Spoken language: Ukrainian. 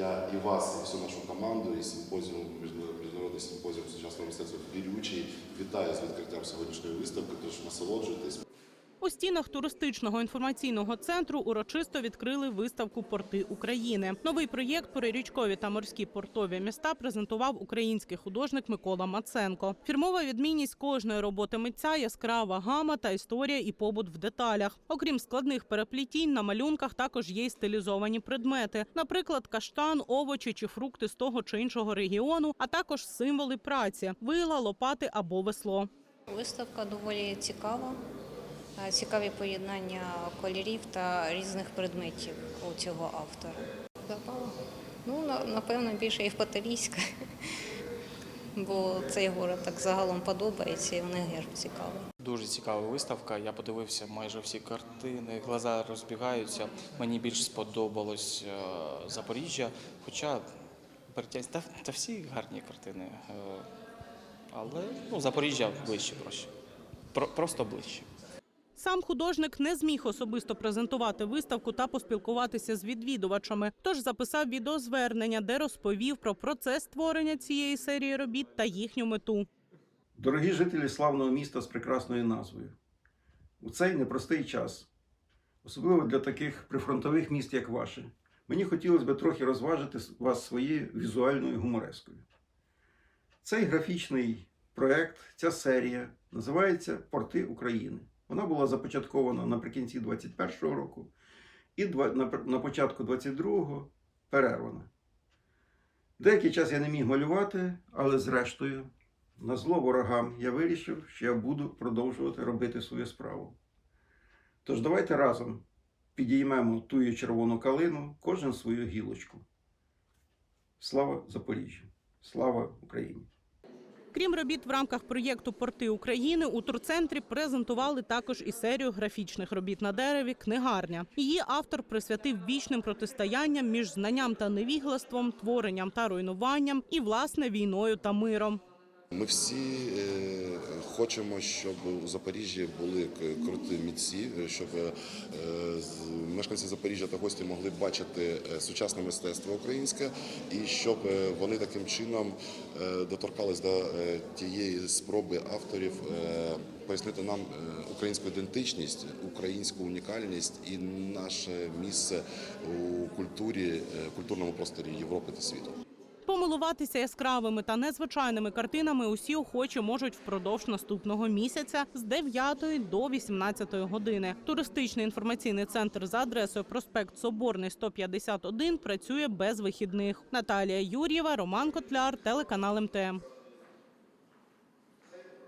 Я і вас, і всю нашу команду, і симпозіум, міжнародний симпозіум сучасного мистецтва «Вірючий» вітаю з відкриттям сьогоднішньої виставки, тож насолоджуйтесь. У стінах туристичного інформаційного центру урочисто відкрили виставку Порти України. Новий проєкт «Прирічкові та морські портові міста презентував український художник Микола Маценко. Фірмова відмінність кожної роботи митця яскрава гама та історія і побут в деталях. Окрім складних переплітінь, на малюнках також є й стилізовані предмети, наприклад, каштан, овочі чи фрукти з того чи іншого регіону, а також символи праці вила, лопати або весло. Виставка доволі цікава. Е, Цікаві поєднання кольорів та різних предметів у цього автора. Запало? Ну, напевно, більше Євпаторійська, бо цей город так загалом подобається і вони герб цікавий. Дуже цікава виставка. Я подивився майже всі картини, глаза розбігаються. Мені більш сподобалось е, Запоріжжя, хоча та, та всі гарні картини. е, Але ну, Запоріжжя ближче проще. Про, просто ближче. Сам художник не зміг особисто презентувати виставку та поспілкуватися з відвідувачами, тож записав відеозвернення, де розповів про процес створення цієї серії робіт та їхню мету. Дорогі жителі славного міста з прекрасною назвою, у цей непростий час, особливо для таких прифронтових міст, як ваше, мені хотілося б трохи розважити вас своєю візуальною гуморескою. Цей графічний проект, ця серія називається Порти України. Вона була започаткована наприкінці 21-го року і на на початку 22-го перервана. Деякий час я не міг малювати, але зрештою на зло ворогам я вирішив, що я буду продовжувати робити свою справу. Тож давайте разом підіймемо тую червону калину, кожен свою гілочку. Слава Запоріжжю! Слава Україні! Крім робіт в рамках проєкту Порти України у турцентрі презентували також і серію графічних робіт на дереві Книгарня. Її автор присвятив вічним протистоянням між знанням та невіглаством, творенням та руйнуванням і власне війною та миром. Ми всі е, хочемо, щоб у Запоріжжі були круті митці, е, щоб е, мешканці Запоріжжя та гості могли бачити сучасне мистецтво українське, і щоб вони таким чином доторкались до тієї спроби авторів пояснити нам українську ідентичність, українську унікальність і наше місце у культурі, культурному просторі Європи та світу. Помилуватися яскравими та незвичайними картинами усі охочі можуть впродовж наступного місяця з 9 до 18 години. Туристичний інформаційний центр за адресою проспект Соборний 151 працює без вихідних. Наталія Юр'єва, Роман Котляр, телеканал МТМ.